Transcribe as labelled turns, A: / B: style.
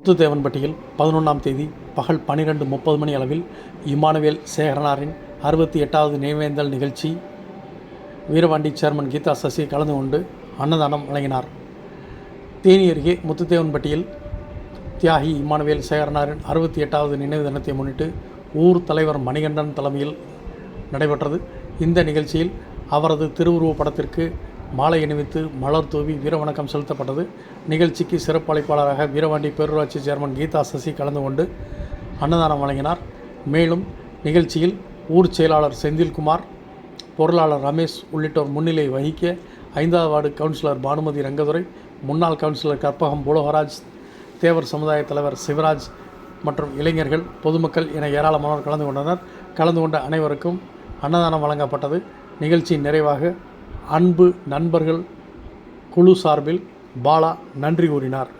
A: முத்துத்தேவன்பட்டியில் பதினொன்றாம் தேதி பகல் பன்னிரெண்டு முப்பது மணி அளவில் இமானுவேல் சேகரனாரின் அறுபத்தி எட்டாவது நினைவேந்தல் நிகழ்ச்சி. வீரபாண்டி சேர்மன் கீதா சசி கலந்து கொண்டு அன்னதானம் வழங்கினார். தேனி அருகே முத்துத்தேவன்பட்டியில் தியாகி இமானுவேல் சேகரனாரின் அறுபத்தி எட்டாவது நினைவு தினத்தை முன்னிட்டு ஊர் தலைவர் மணிகண்டன் தலைமையில் நடைபெற்றது. இந்த நிகழ்ச்சியில் அவரது திருவுருவ படத்திற்கு மாலை அணிவித்து மலர் தூவி வீரவணக்கம் செலுத்தப்பட்டது. நிகழ்ச்சிக்கு சிறப்பு அழைப்பாளராக வீரவாண்டி பேரூராட்சி சேர்மன் கீதா சசி கலந்து கொண்டு அன்னதானம் வழங்கினார். மேலும் நிகழ்ச்சியில் ஊர் செயலாளர் செந்தில்குமார் பொருளாளர் ரமேஷ் உள்ளிட்டோர் முன்னிலை வகிக்க ஐந்தாவது வார்டு கவுன்சிலர் பானுமதி ரங்கதுரை முன்னாள் கவுன்சிலர் கற்பகம் புலோகராஜ் தேவர் சமுதாய தலைவர் சிவராஜ் மற்றும் இளைஞர்கள் பொதுமக்கள் என ஏராளமானோர் கலந்து கொண்டனர். கலந்து கொண்ட அனைவருக்கும் அன்னதானம் வழங்கப்பட்டது. நிகழ்ச்சியின் நிறைவாக அன்பு நண்பர்கள் குழு சார்பில் பாலா நன்றி கூறினார்.